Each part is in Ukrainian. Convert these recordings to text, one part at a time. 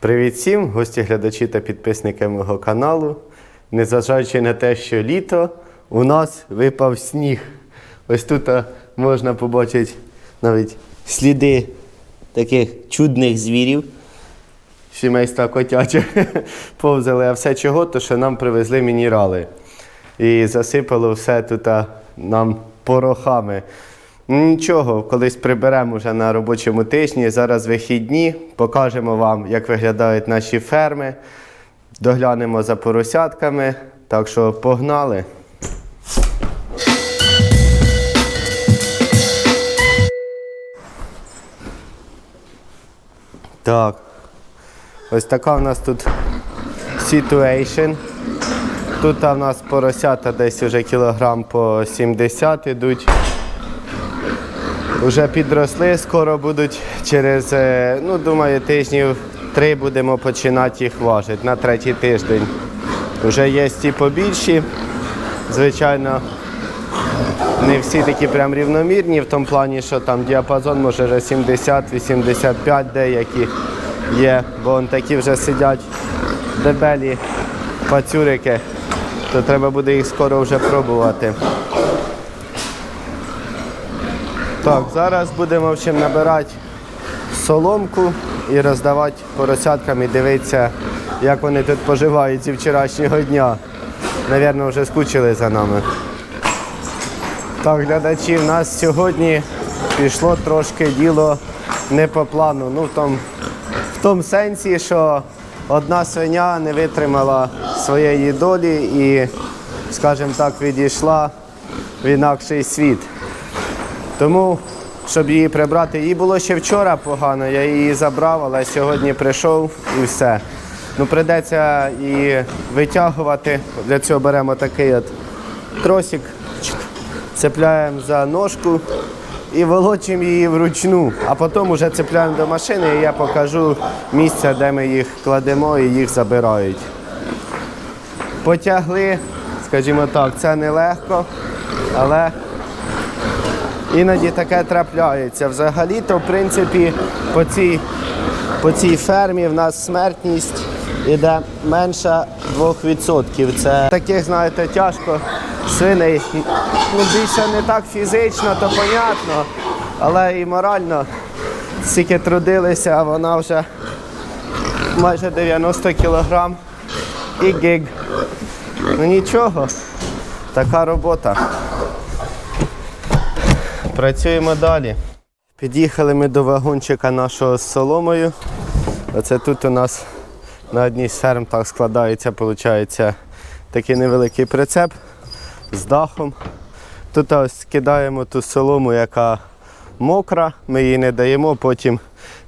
Привіт всім, гості, глядачі та підписники мого каналу. Незважаючи на те, що літо, у нас випав сніг. Ось тут можна побачити навіть сліди таких чудних звірів. Сімейства котячих повзали, а все чого, то що нам привезли мінерали. І засипало все тут нам порохами. Ну, Нічого, колись приберемо вже на робочому тижні. Зараз вихідні, покажемо вам, як виглядають наші ферми, доглянемо за поросятками. Так що погнали. Так. Ось така в нас тут situation. Тут в нас поросята десь вже кілограм по 70 ідуть. Вже підросли, скоро будуть через, е, ну думаю, тижнів три будемо починати їх важити на третій тиждень. Вже є ті побільші. Звичайно, не всі такі прям рівномірні, в тому плані, що там діапазон може вже 70-85 деякі є, бо он такі вже сидять дебелі пацюрики, то треба буде їх скоро вже пробувати. Так, зараз будемо в набирати соломку і роздавати поросяткам і дивитися, як вони тут поживають зі вчорашнього дня. Навірно, вже скучили за нами. Так, глядачі, в нас сьогодні пішло трошки діло не по плану. Ну, в тому в тому сенсі, що одна свиня не витримала своєї долі і, скажімо так, відійшла в інакший світ. Тому, щоб її прибрати, їй було ще вчора погано, я її забрав, але сьогодні прийшов і все. Ну, прийдеться її витягувати. Для цього беремо такий от тросик, цепляємо за ножку і волочимо її вручну, а потім вже цепляємо до машини і я покажу місце, де ми їх кладемо і їх забирають. Потягли, скажімо так, це нелегко, але Іноді таке трапляється. Взагалі-то, в принципі, по цій, по цій фермі в нас смертність іде менше 2%. Це таких, знаєте, тяжко свиней. Ну, більше не так фізично, то понятно, але і морально стільки трудилися, а вона вже майже 90 кілограм і гиг. Ну нічого, така робота. Працюємо далі. Під'їхали ми до вагончика нашого з соломою. Оце тут у нас на одній з ферм так складається, виходить, такий невеликий прицеп з дахом. Тут ось кидаємо ту солому, яка мокра, ми її не даємо, потім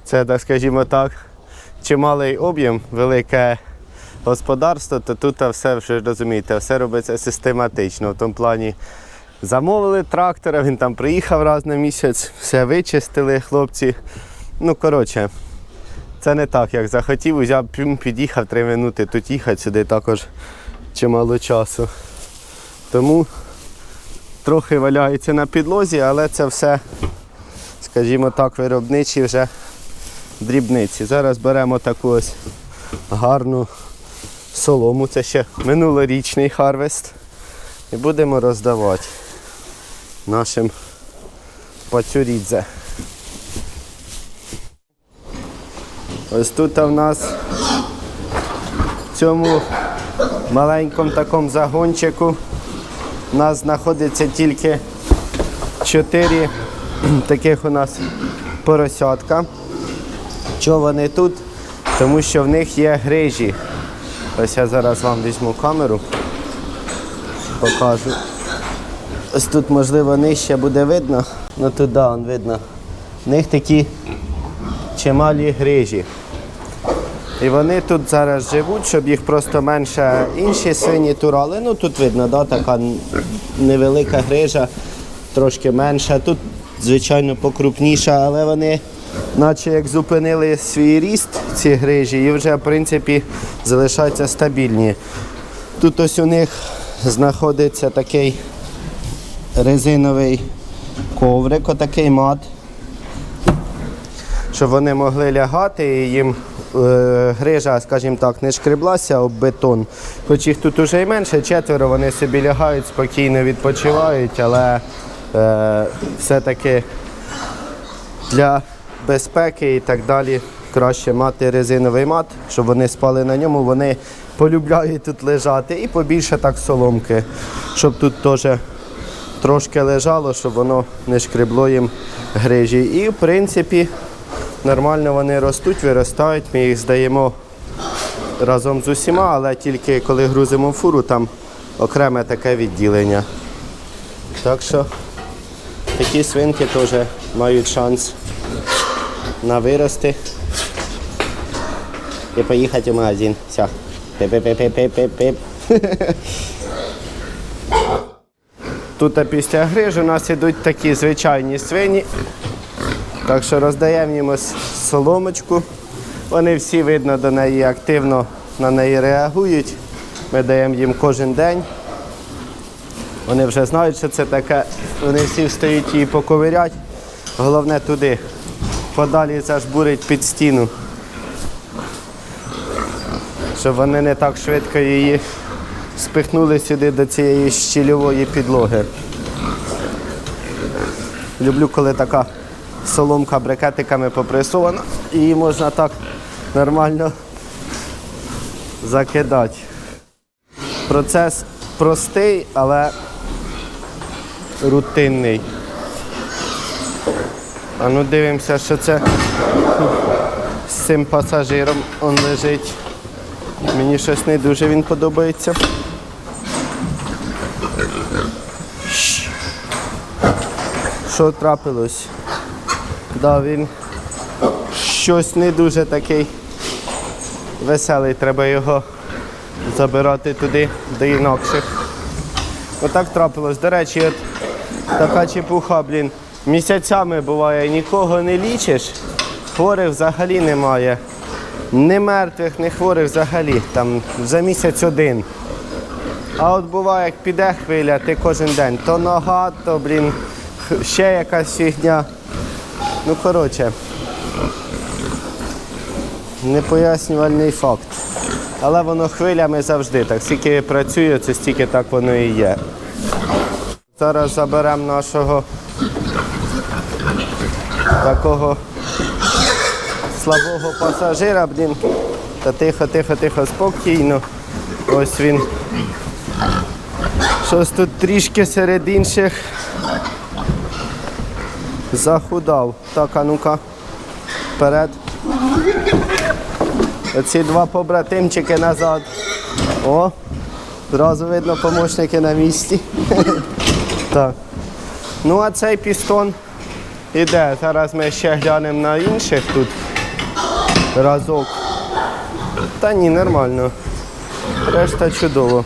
це, так скажімо так, чималий об'єм, велике господарство, то тут все вже розумієте, все робиться систематично. В тому плані Замовили трактора, він там приїхав раз на місяць, все вичистили хлопці. Ну, коротше, це не так, як захотів, пім, під'їхав три минути, тут їхати сюди також чимало часу. Тому трохи валяється на підлозі, але це все, скажімо так, виробничі вже дрібниці. Зараз беремо таку ось гарну солому, це ще минулорічний харвест. І будемо роздавати нашим пацюрідзе. Ось тут у нас в цьому маленькому такому загончику у нас знаходиться тільки чотири таких у нас поросятка. Чого вони тут? Тому що в них є грижі. Ось я зараз вам візьму камеру покажу. Ось тут, можливо, нижче буде видно, ну тут да, он видно. В них такі чималі грижі. І вони тут зараз живуть, щоб їх просто менше інші свині турали. Ну тут видно, да, така невелика грижа, трошки менша. Тут, звичайно, покрупніша, але вони наче як зупинили свій ріст, ці грижі, і вже в принципі залишаються стабільні. Тут ось у них знаходиться такий резиновий коврик, отакий мат, щоб вони могли лягати і їм е, грижа, скажімо так, не шкреблася об бетон. Хоч їх тут уже і менше, четверо, вони собі лягають, спокійно відпочивають, але е, все-таки для безпеки і так далі краще мати резиновий мат, щоб вони спали на ньому. Вони полюбляють тут лежати і побільше так соломки, щоб тут теж трошки лежало, щоб воно не шкребло їм грижі. І в принципі нормально вони ростуть, виростають. Ми їх здаємо разом з усіма, але тільки коли грузимо фуру, там окреме таке відділення. Так що такі свинки теж мають шанс на вирости і поїхати в магазин. Все. Пип-пип-пип-пип-пип. Тут після гриж у нас ідуть такі звичайні свині. Так що роздаємо їм соломочку. Вони всі, видно, до неї активно на неї реагують. Ми даємо їм кожен день. Вони вже знають, що це таке. Вони всі встають її поковирять. Головне туди. Подалі зажбурить під стіну. Щоб вони не так швидко її спихнули сюди до цієї щільової підлоги. Люблю, коли така соломка брикетиками попресована, і її можна так нормально закидати. Процес простий, але рутинний. А ну дивимося, що це з цим пасажиром он лежить. Мені щось не дуже він подобається. Що трапилось? Да, він щось не дуже такий веселий, треба його забирати туди до інакших. Отак трапилось. До речі, от така чепуха, блін, місяцями буває, нікого не лічиш, хворих взагалі немає. Ні мертвих, ні хворих взагалі. Там за місяць один. А от буває, як піде хвиля, ти кожен день. То нога, то, блін, ще якась фігня. Ну, коротше. Непояснювальний факт. Але воно хвилями завжди так. Скільки працює, це стільки так воно і є. Зараз заберемо нашого такого слабого пасажира, блін. Та тихо, тихо, тихо, спокійно. Ось він. Щось тут трішки серед інших захудав. Так, а ну-ка, вперед. Оці два побратимчики назад. О, зразу видно помощники на місці. Так. Ну а цей пістон іде. Зараз ми ще глянемо на інших тут. Разок. Та ні, нормально. Решта чудово.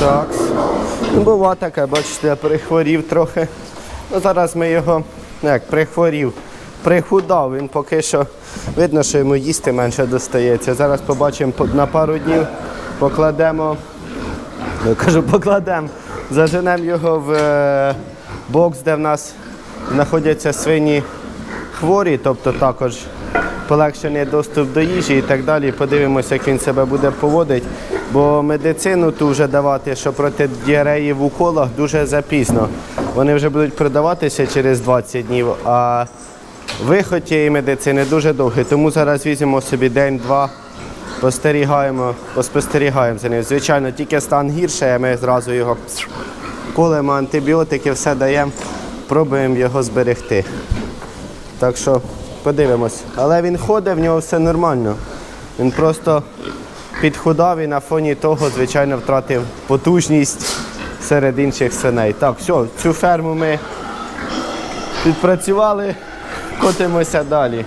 Так. Ну, бува таке, бачите, я прихворів трохи. Ну, зараз ми його, ну як прихворів, прихудав. Він поки що видно, що йому їсти менше достається. Зараз побачимо на пару днів, покладемо, я кажу, покладемо, заженемо його в е, бокс, де в нас знаходяться свині хворі, тобто також полегшений доступ до їжі і так далі. Подивимося, як він себе буде поводити. Бо медицину ту вже давати, що проти діареї в уколах дуже запізно. Вони вже будуть продаватися через 20 днів, а виход тієї медицини дуже довгий. Тому зараз візьмемо собі день-два, спостерігаємо, поспостерігаємо за ним. Звичайно, тільки стан гірше, ми зразу його колемо антибіотики, все даємо, пробуємо його зберегти. Так що подивимось. Але він ходить, в нього все нормально. Він просто підхудав і на фоні того, звичайно, втратив потужність серед інших свиней. Так, все, цю ферму ми відпрацювали, котимося далі.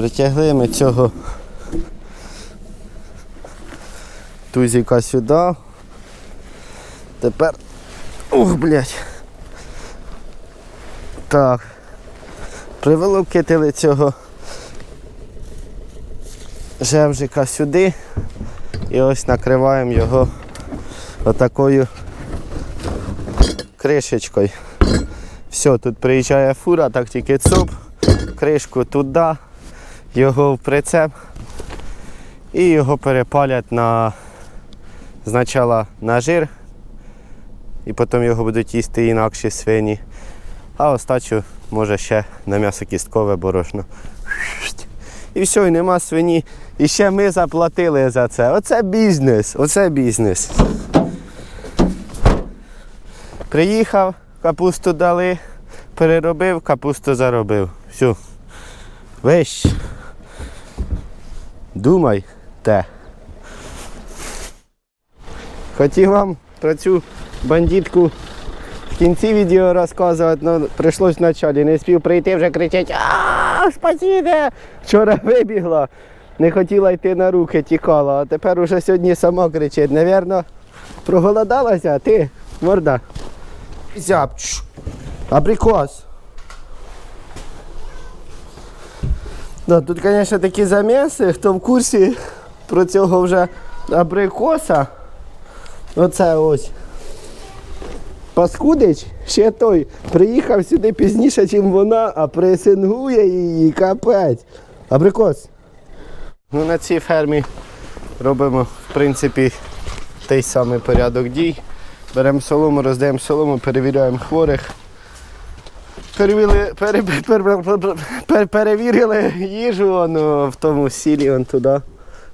Притягли ми цього тузіка сюди. Тепер. Ух, блядь. Так. Привелокитили цього жевжика сюди і ось накриваємо його отакою кришечкою. Все, тут приїжджає фура, так тільки цоп, кришку туди, його в прицеп і його перепалять на спочатку на жир, і потім його будуть їсти інакші свині, а остачу може ще на м'ясо кісткове борошно. І все, і нема свині. І ще ми заплатили за це. Оце бізнес, оце бізнес. Приїхав, капусту дали, переробив, капусту заробив. Все. Вищ. Думай те. Хотів вам про цю бандитку в кінці відео розказувати, але прийшлось в началі. Не спів прийти, вже кричать а спасіте! Вчора вибігла, не хотіла йти на руки, тікала, а тепер уже сьогодні сама кричить. Навірно, проголодалася, ти, морда. Зябч. Абрикос. Да, тут, звісно, такі заміси, хто в курсі про цього вже абрикоса. Оце ось. Паскудич ще той приїхав сюди пізніше, ніж вона, а пресингує її капець. Абрикос. Ну, на цій фермі робимо, в принципі, той самий порядок дій. Беремо солому, роздаємо солому, перевіряємо хворих. Перевірили, пере, пере, пере, пере, перевірили їжу он, в тому сілі он туди.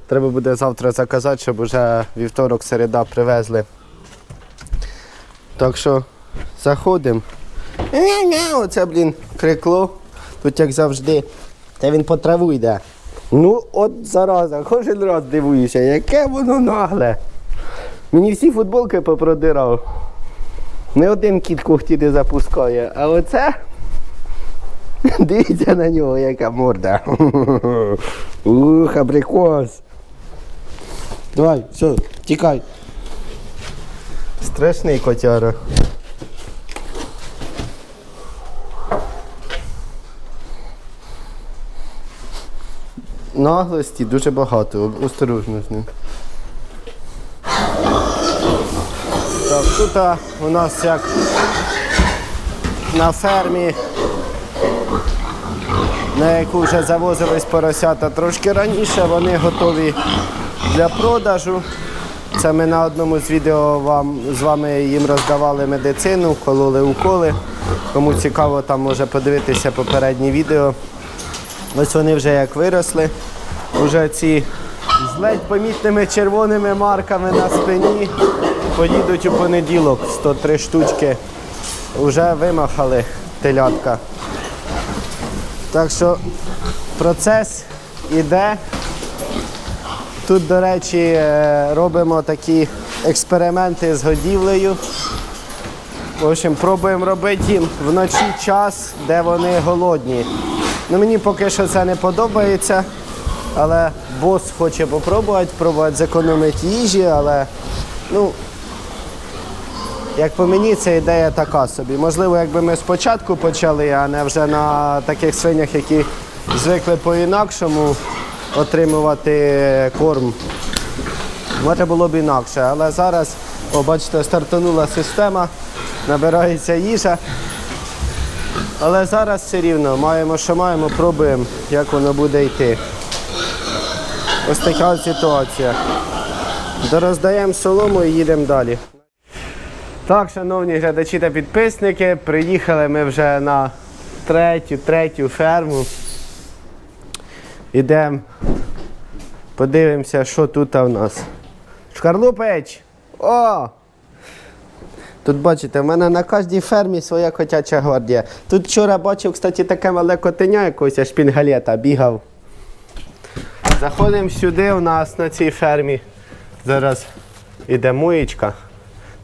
Треба буде завтра заказати, щоб вже вівторок, середа привезли. Так що заходимо. Оце, блін, крикло. Тут як завжди. Та він по траву йде. Ну, от зараза, кожен раз дивуюся, яке воно нагле. Мені всі футболки попродирав. Не один кіт когті не запускає, а оце. Дивіться на нього, яка морда. Ух, абрикос. Давай, все, тікай. Страшний котяра. Наглості дуже багато, осторожно з ним. Так, тут у нас як на фермі, на яку вже завозились поросята трошки раніше, вони готові для продажу. Це ми на одному з відео вам, з вами їм роздавали медицину, кололи уколи. Кому цікаво, там може подивитися попереднє відео. Ось вони вже як виросли. Уже ці з ледь помітними червоними марками на спині поїдуть у понеділок. 103 штучки. Вже вимахали телятка. Так що процес іде. Тут, до речі, е, робимо такі експерименти з годівлею. В общем, пробуємо робити їм вночі час, де вони голодні. Ну, мені поки що це не подобається, але бос хоче попробувати, пробувати зекономити їжі, але ну, як по мені, це ідея така собі. Можливо, якби ми спочатку почали, а не вже на таких свинях, які звикли по-інакшому отримувати корм. Може було б інакше, але зараз, о, бачите, стартанула система, набирається їжа. Але зараз все рівно маємо, що маємо, пробуємо, як воно буде йти. Ось така ситуація. Дороздаємо солому і їдемо далі. Так, шановні глядачі та підписники, приїхали ми вже на третю, третю ферму. Ідемо, подивимося, що тут у нас. Шкарлупич! О! Тут бачите, в мене на кожній фермі своя котяча гвардія. Тут вчора бачив, кстати, таке мале котеня якогось шпінгалета бігав. Заходимо сюди у нас на цій фермі. Зараз іде моєчка.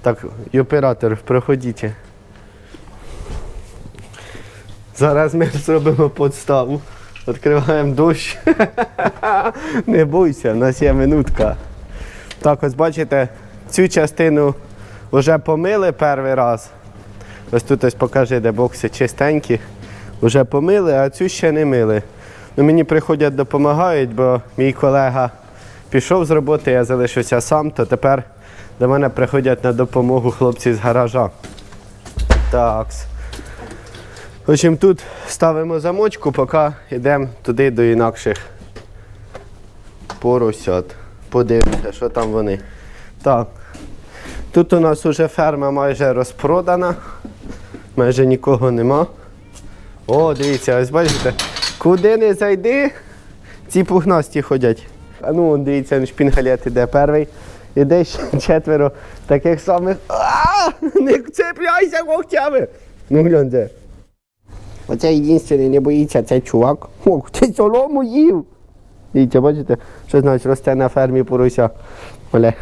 Так, і оператор, проходіть. Зараз ми зробимо подставу. Відкриваємо дощ. Не бойся, у нас є минутка. Так, ось бачите, цю частину вже помили перший раз. Ось тут ось покажи, де бокси чистенькі. Вже помили, а цю ще не мили. Ну, мені приходять, допомагають, бо мій колега пішов з роботи, я залишився сам, то тепер до мене приходять на допомогу хлопці з гаража. Так. В общем, тут ставимо замочку, поки йдемо туди до інакших поросят. Подивимося, що там вони. Так. Тут у нас уже ферма майже розпродана. Майже нікого нема. О, дивіться, ось бачите, куди не зайди, ці пухнасті ходять. А ну, дивіться, шпінгалет іде перший. Іде ще четверо таких самих. А! Не цепляйся когтями! Ну гляньте. Оце єдиний не боїться цей чувак. О, цей солому їв. Дивіться, бачите, що значить росте на фермі порося. Оле.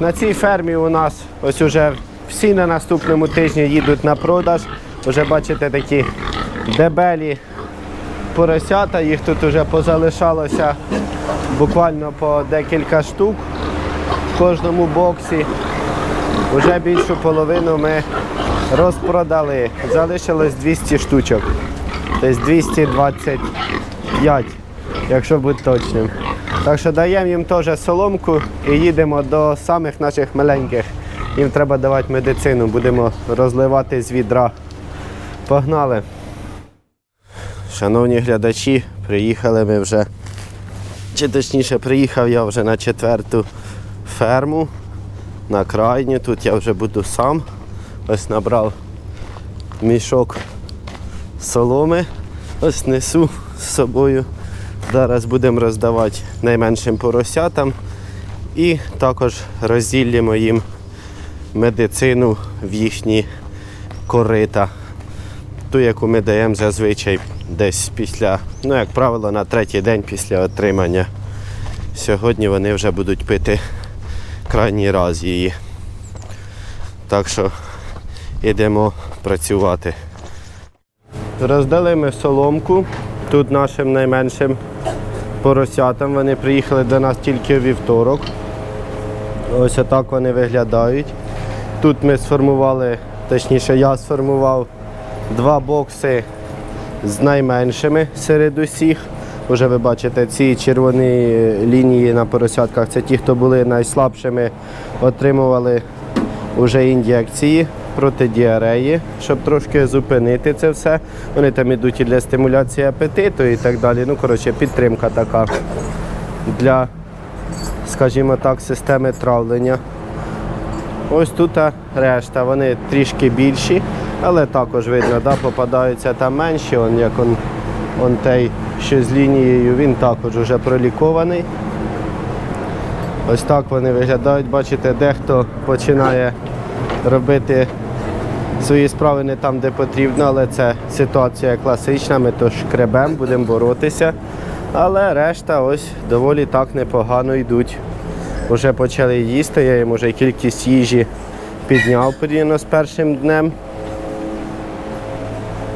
На цій фермі у нас ось уже всі на наступному тижні їдуть на продаж. Уже бачите такі дебелі поросята, їх тут вже позалишалося буквально по декілька штук в кожному боксі. Уже більшу половину ми розпродали. Залишилось 200 штучок. Тобто 225, якщо бути точним. Так що даємо їм теж соломку і їдемо до самих наших маленьких. Їм треба давати медицину, будемо розливати з відра. Погнали. Шановні глядачі, приїхали ми вже, чи точніше приїхав я вже на четверту ферму, на крайню. Тут я вже буду сам. Ось набрав мішок соломи, ось несу з собою. Зараз будемо роздавати найменшим поросятам і також розділимо їм медицину в їхні корита. Ту, яку ми даємо зазвичай десь після, ну, як правило, на третій день після отримання. Сьогодні вони вже будуть пити крайній раз її. Так що йдемо працювати. Роздали ми соломку тут нашим найменшим поросятам. Вони приїхали до нас тільки у вівторок. Ось отак вони виглядають. Тут ми сформували, точніше я сформував два бокси з найменшими серед усіх. Уже ви бачите, ці червоні лінії на поросятках це ті, хто були найслабшими, отримували вже ін'єкції проти діареї, щоб трошки зупинити це все. Вони там ідуть і для стимуляції апетиту і так далі. Ну, коротше, підтримка така для, скажімо так, системи травлення. Ось тут решта, вони трішки більші, але також видно, да, попадаються там менші, он, як он, он той, що з лінією, він також вже пролікований. Ось так вони виглядають, бачите, дехто починає робити свої справи не там, де потрібно, але це ситуація класична, ми то шкребем, будемо боротися. Але решта ось доволі так непогано йдуть. Вже почали їсти, я їм вже кількість їжі підняв порівняно з першим днем.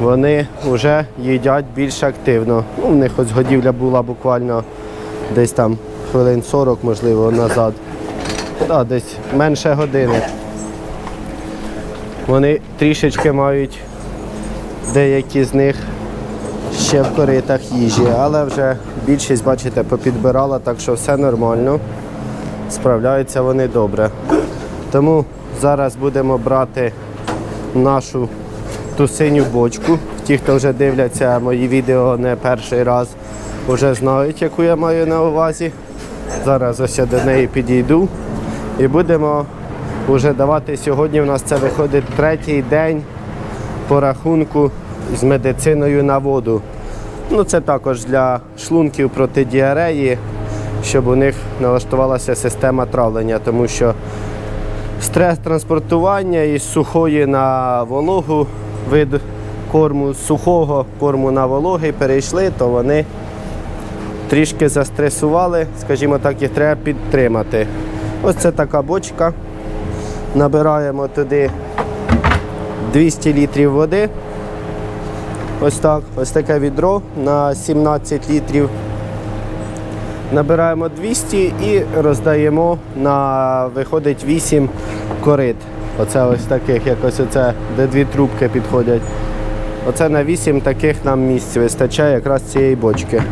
Вони вже їдять більш активно. Ну, в них ось годівля була буквально десь там хвилин 40, можливо, назад. Да, десь менше години. Вони трішечки мають деякі з них ще в коритах їжі, але вже більшість, бачите, попідбирала, так що все нормально. Справляються вони добре. Тому зараз будемо брати нашу ту синю бочку. Ті, хто вже дивляться мої відео не перший раз, вже знають, яку я маю на увазі. Зараз ось я до неї підійду і будемо вже давати сьогодні. У нас це виходить третій день по рахунку з медициною на воду. Ну, це також для шлунків проти діареї, щоб у них налаштувалася система травлення, тому що стрес транспортування із сухої на вологу вид корму, сухого корму на вологий перейшли, то вони трішки застресували, скажімо так, їх треба підтримати. Ось це така бочка. Набираємо туди 200 літрів води. Ось так, ось таке відро на 17 літрів. Набираємо 200 і роздаємо на виходить 8 корит. Оце ось таких, як ось оце, де дві трубки підходять. Оце на 8 таких нам місць вистачає якраз цієї бочки.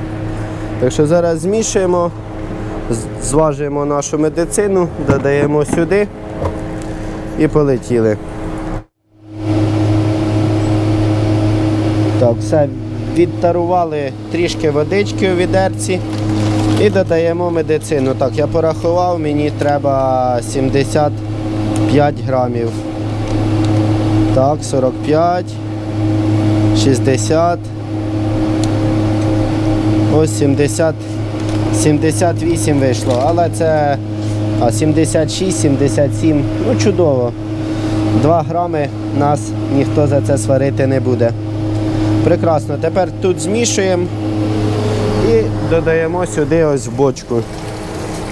Так що зараз змішуємо, зважуємо нашу медицину, додаємо сюди і полетіли. Так, все, відтарували трішки водички у відерці і додаємо медицину. Так, я порахував, мені треба 75 грамів. Так, 45, 60. Ось 70, 78 вийшло, але це а, 76, 77. Ну чудово. 2 грами нас ніхто за це сварити не буде. Прекрасно. Тепер тут змішуємо і додаємо сюди ось в бочку.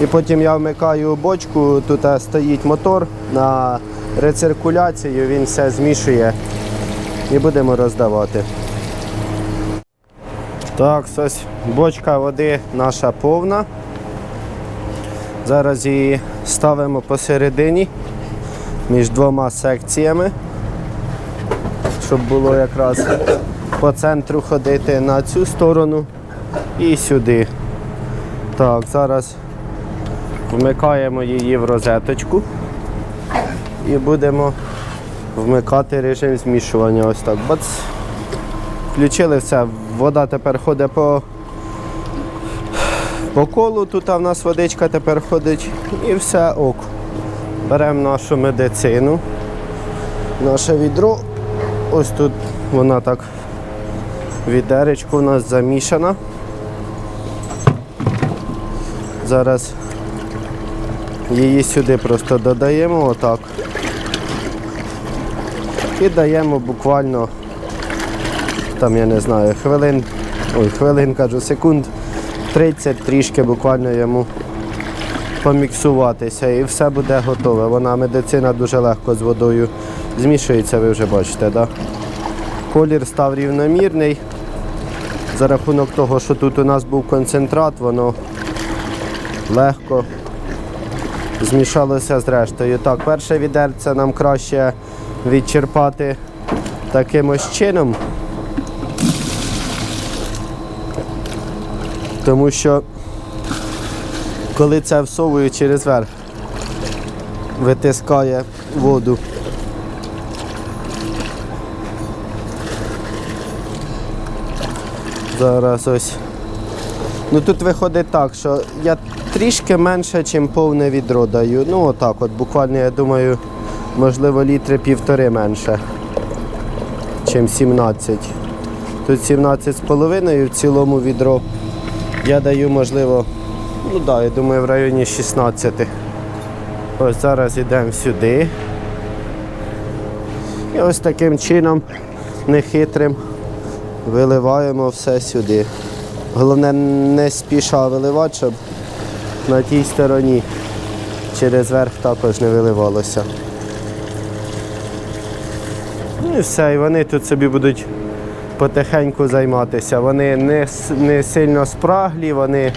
І потім я вмикаю бочку, тут е, стоїть мотор на рециркуляцію, він все змішує і будемо роздавати. Так, ось бочка води наша повна. Зараз її ставимо посередині між двома секціями, щоб було якраз по центру ходити на цю сторону і сюди. Так, зараз вмикаємо її в розеточку і будемо вмикати режим змішування. Ось так. Бац. Включили все. Вода тепер ходить по, по колу. Тут в нас водичка тепер ходить і все ок. Беремо нашу медицину, наше відро. Ось тут вона так відеречку у нас замішана. Зараз її сюди просто додаємо отак. І даємо буквально там, я не знаю, хвилин, ой, хвилин кажу, секунд 30 трішки буквально йому поміксуватися і все буде готове. Вона медицина дуже легко з водою змішується, ви вже бачите, да? Колір став рівномірний. За рахунок того, що тут у нас був концентрат, воно легко змішалося з рештою. Так, перше відерце нам краще відчерпати таким ось чином. Тому що коли це всовую через верх, витискає воду. Зараз ось. Ну тут виходить так, що я трішки менше, ніж повне відро даю. Ну отак от, буквально, я думаю, можливо, літри півтори менше, ніж 17. Тут 17 з половиною в цілому відро. Я даю, можливо, ну да, я думаю, в районі 16. Ось зараз йдемо сюди. І ось таким чином, нехитрим, виливаємо все сюди. Головне не спіша виливати, щоб на тій стороні через верх також не виливалося. Ну і все, і вони тут собі будуть потихеньку займатися. Вони не, не сильно спраглі, вони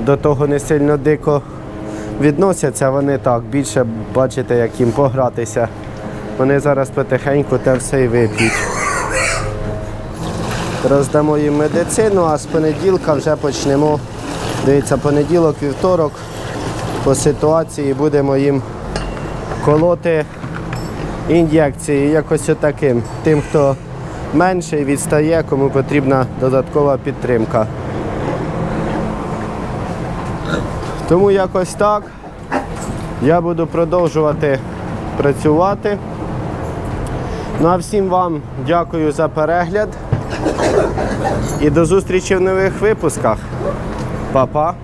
до того не сильно дико відносяться, вони так, більше бачите, як їм погратися. Вони зараз потихеньку те все і вип'ють. Роздамо їм медицину, а з понеділка вже почнемо. Дивіться, понеділок, вівторок по ситуації будемо їм колоти ін'єкції якось отаким. Тим, хто менший відстає, кому потрібна додаткова підтримка. Тому якось так. Я буду продовжувати працювати. Ну а всім вам дякую за перегляд. І до зустрічі в нових випусках. Па-па!